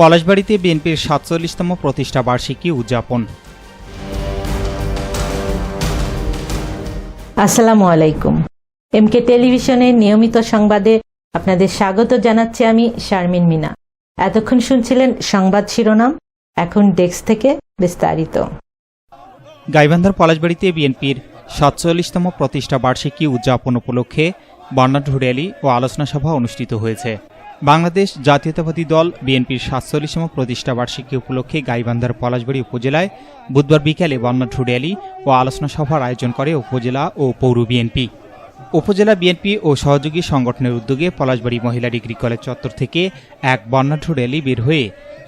পলাশবাড়িতে বিএনপির সাতচল্লিশতম প্রতিষ্ঠা বার্ষিকী উদযাপন। আসসালামু আলাইকুম। এমকে টেলিভিশনের নিয়মিত সংবাদে আপনাদের স্বাগত জানাচ্ছি আমি শারমিন মিনা। এতক্ষণ শুনছিলেন সংবাদ শিরোনাম এখন ডেস্ক থেকে বিস্তারিত। গাইবান্ধার পলাশবাড়িতে বিএনপির সাতচল্লিশতম প্রতিষ্ঠা বার্ষিকী উদযাপন উপলক্ষে বর্ণাঢ্য র্যালি ও আলোচনা সভা অনুষ্ঠিত হয়েছে। বাংলাদেশ জাতীয়তাবাদী দল বিএনপির সাতচল্লিশতম প্রতিষ্ঠা বার্ষিকী উপলক্ষে গাইবান্ধার পলাশবাড়ি উপজেলায় বুধবার বিকেলে বর্ণাঢ্য র্যালি ও আলোচনা সভার আয়োজন করে উপজেলা ও পৌর বিএনপি। উপজেলা বিএনপি ও সহযোগী সংগঠনের উদ্যোগে পলাশবাড়ি মহিলা ডিগ্রি কলেজ চত্বর থেকে এক বর্ণাঢ্য র্যালি বের হয়ে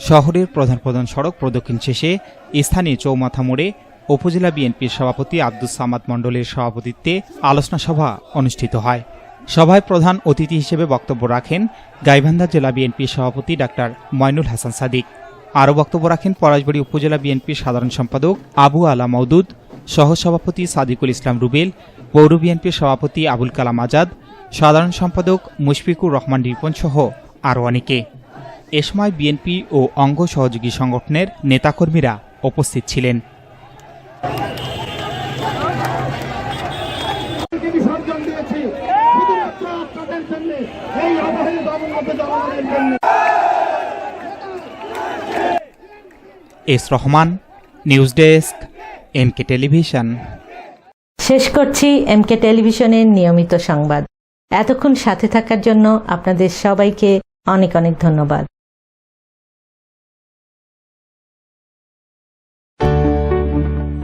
শহরের প্রধান প্রধান সড়ক প্রদক্ষিণ শেষে স্থানীয় চৌমাথা মোড়ে উপজেলা বিএনপির সভাপতি আব্দুস সামাদ মণ্ডলের সভাপতিত্বে আলোচনা সভা অনুষ্ঠিত হয়। সভায় প্রধান অতিথি হিসেবে বক্তব্য রাখেন গাইবান্ধা জেলা বিএনপির সভাপতি ডাক্তার ময়নুল হাসান সাদিক। আরও বক্তব্য রাখেন পলাশবাড়ি উপজেলা বিএনপির সাধারণ সম্পাদক আবু আলা মওদুদ, সহসভাপতি সাদিকুল ইসলাম রুবেল, পৌর বিএনপির সভাপতি আবুল কালাম আজাদ, সাধারণ সম্পাদক মুশফিকুর রহমান রিপন সহ আরও অনেকে। এ সময় বিএনপি ও অঙ্গ সহযোগী সংগঠনের নেতাকর্মীরা উপস্থিত ছিলেন। S Rahman news desk MK television. শেষ করছি এমকে টেলিভিশনের নিয়মিত সংবাদ। এতক্ষণ সাথে থাকার জন্য আপনাদের সবাইকে অনেক অনেক ধন্যবাদ।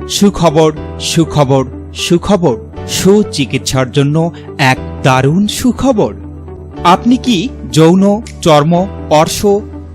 সুখবর সুখবর সুখবর। সুচিকিৎসার জন্য এক দারুণ সুখবর। আপনি কি যৌন, চর্ম, অর্শ,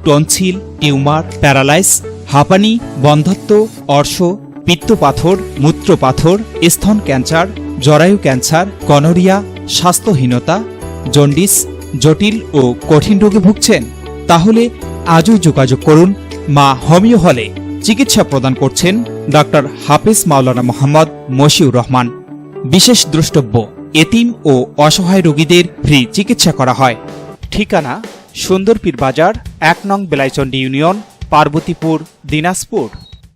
টনসিল, টিউমার, প্যারালাইস, হাঁপানি, বন্ধত্ব, অর্শ, পিত্তপাথর, মূত্রপাথর, স্তন ক্যান্সার, জরায়ু ক্যান্সার গনোরিয়া স্বাস্থ্যহীনতা, জন্ডিস, জটিল ও কঠিন রোগে ভুগছেন? তাহলে আজই যোগাযোগ করুন মা হোমিও হলে। চিকিৎসা প্রদান করছেন ডাক্তার হাফিজ মাওলানা মোহাম্মদ মশিউর রহমান। বিশেষ দ্রষ্টব্য এতিম ও অসহায় রোগীদের ফ্রি চিকিৎসা করা হয়। ঠিকানা, সুন্দরপীর বাজার, এক নং বেলাইচন্ডী ইউনিয়ন, পার্বতীপুর, দিনাজপুর।